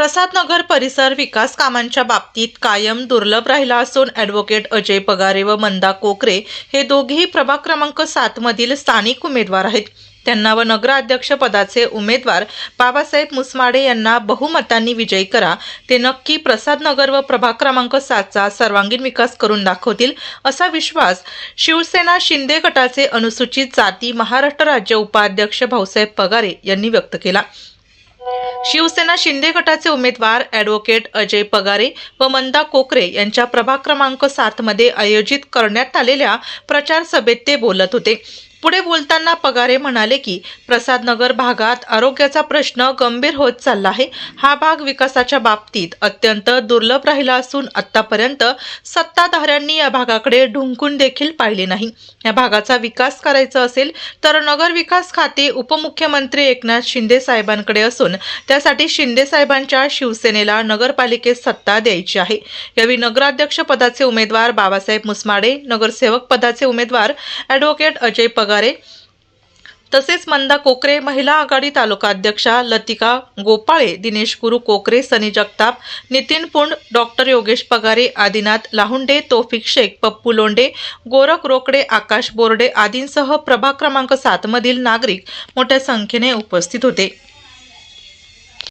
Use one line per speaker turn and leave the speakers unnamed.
प्रसादनगर परिसर विकास कामांच्या बाबतीत कायम दुर्लभ राहिला असून ॲडव्होकेट अजय पगारे व मंदा कोकरे हे दोघेही प्रभाग क्रमांक सात मधील स्थानिक उमेदवार आहेत. त्यांना व नगराध्यक्ष पदाचे उमेदवार बाबासाहेब मुसमाडे यांना बहुमतांनी विजयी करा. ते नक्की प्रसादनगर व प्रभाग क्रमांक सातचा सर्वांगीण विकास करून दाखवतील असा विश्वास शिवसेना शिंदे गटाचे अनुसूचित जाती महाराष्ट्र राज्य उपाध्यक्ष भाऊसाहेब पगारे यांनी व्यक्त केला. शिवसेना शिंदे गटाचे उमेदवार ॲडव्होकेट अजय पगारे व मंदा कोकरे यांच्या प्रभाग क्रमांक सातमध्ये आयोजित करण्यात आलेल्या प्रचार सभेत ते बोलत होते. पुढे बोलताना पगारे म्हणाले की प्रसादनगर भागात आरोग्याचा प्रश्न गंभीर होत चालला आहे. हा भाग विकासाच्या बाबतीत अत्यंत दुर्लभ राहिला असून आतापर्यंत सत्ताधाऱ्यांनी या भागाकडे ढुंकून देखील पाहिले नाही. या भागाचा विकास करायचा असेल तर नगर विकास खाते उपमुख्यमंत्री एकनाथ शिंदे साहेबांकडे असून त्यासाठी शिंदे साहेबांच्या शिवसेनेला नगरपालिकेत सत्ता द्यायची आहे. यावेळी नगराध्यक्ष पदाचे उमेदवार बाबासाहेब मुसमाडे नगरसेवक पदाचे उमेदवार ॲडव्होकेट अजय पगार तसेच मंदा कोकरे महिला आघाडी तालुका अध्यक्षा लतिका गोपाळे दिनेश गुरु कोकरे सनी जगताप नितीन पुंड डॉक्टर योगेश पगारे आदिनाथ लाहुंडे तोफिक शेख पप्पू लोंडे गोरख रोकडे आकाश बोर्डे आदींसह प्रभाग क्रमांक सात मधील नागरिक मोठ्या संख्येने उपस्थित होते.